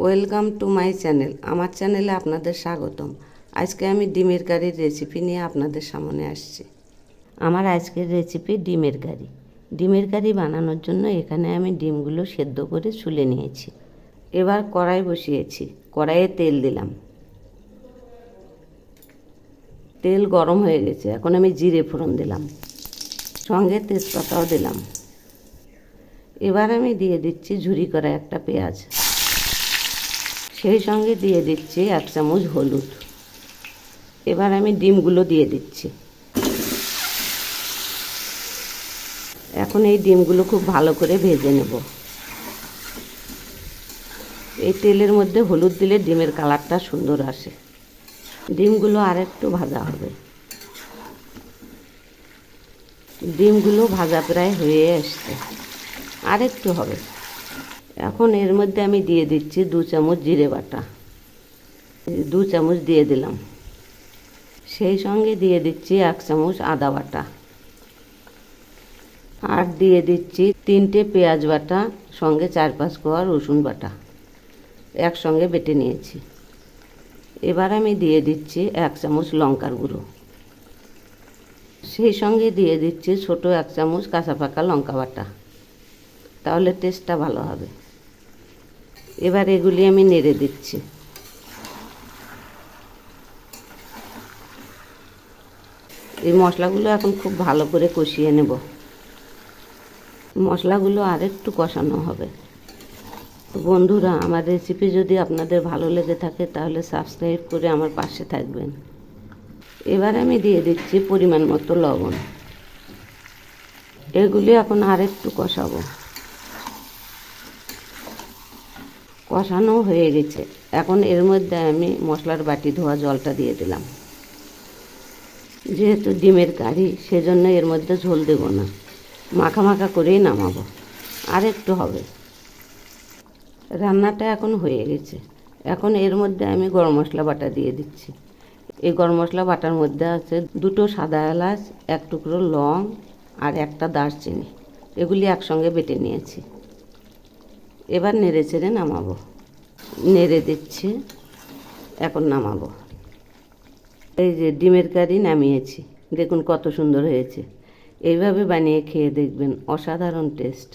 Welcome to my channel. আমার চ্যানেলে আপনাদের স্বাগতম। আজকে আমি ডিমের কারির রেসিপি নিয়ে আপনাদের সামনে আসছি। আমার আজকের রেসিপি ডিমের কারি। ডিমের কারি বানানোর জন্য এখানে আমি ডিমগুলো সেদ্ধ করে ছুলে নিয়েছি। এবার কড়াই বসিয়েছি। কড়াইয়ে তেল দিলাম। তেল গরম হয়ে গেছে। এখন আমি জিরে ফোড়ন দিলাম। সঙ্গে তেজপাতাও দিলাম। এবার আমি দিয়ে দিচ্ছি ঝুরি করা একটা পেঁয়াজ। সেই সঙ্গে দিয়ে দিচ্ছি এক চামচ হলুদ। এবার আমি ডিমগুলো দিয়ে দিচ্ছি। এখন এই ডিমগুলো খুব ভালো করে ভেজে নেব। এই তেলের মধ্যে হলুদ দিলে ডিমের কালারটা সুন্দর আসে। ডিমগুলো আর একটু ভাজা হবে। ডিমগুলো ভাজা প্রায় হয়ে আসছে। আর একটু হবে। এখন এর মধ্যে আমি দিয়ে দিচ্ছি দু চামচ জিরে বাটা। দু চামচ দিয়ে দিলাম। সেই সঙ্গে দিয়ে দিচ্ছি এক চামচ আদা বাটা। আর দিয়ে দিচ্ছি তিনটে পেঁয়াজ বাটা, সঙ্গে চার পাঁচ কোয়া রসুন বাটা। একসঙ্গে বেটে নিয়েছি। এবার আমি দিয়ে দিচ্ছি এক চামচ লঙ্কার গুঁড়ো। সেই সঙ্গে দিয়ে দিচ্ছি ছোট এক চামচ কাঁচা পাকা লঙ্কা বাটা। তাহলে টেস্টটা ভালো হবে। এবার এগুলি আমি নেড়ে দিচ্ছি। এই মশলাগুলো এখন খুব ভালো করে কষিয়ে নেব। মশলাগুলো আরেকটু কষানো হবে। তো বন্ধুরা, আমার রেসিপি যদি আপনাদের ভালো লেগে থাকে, তাহলে সাবস্ক্রাইব করে আমার পাশে থাকবেন। এবার আমি দিয়ে দিচ্ছি পরিমাণ মতো লবণ। এগুলি এখন আরেকটু কষাবো। কষানো হয়ে গেছে। এখন এর মধ্যে আমি মশলার বাটি ধোয়া জলটা দিয়ে দিলাম। যেহেতু ডিমের কারি, সেজন্য এর মধ্যে ঝোল দেব না। মাখা মাখা করেই নামাবো। আর একটু হবে। রান্নাটা এখন হয়ে গেছে। এখন এর মধ্যে আমি গরম মশলা বাটা দিয়ে দিচ্ছি। এই গরম মশলা বাটার মধ্যে আছে দুটো সাদা এলাচ, এক টুকরো লং আর একটা দারচিনি। এগুলি একসঙ্গে বেটে নিয়েছি। এবার নেড়ে চেড়ে নামাবো। নেড়ে দিচ্ছি, এখন নামাবো। এই যে ডিমের কারি নামিয়েছি, দেখুন কত সুন্দর হয়েছে। এইভাবে বানিয়ে খেয়ে দেখবেন, অসাধারণ টেস্ট।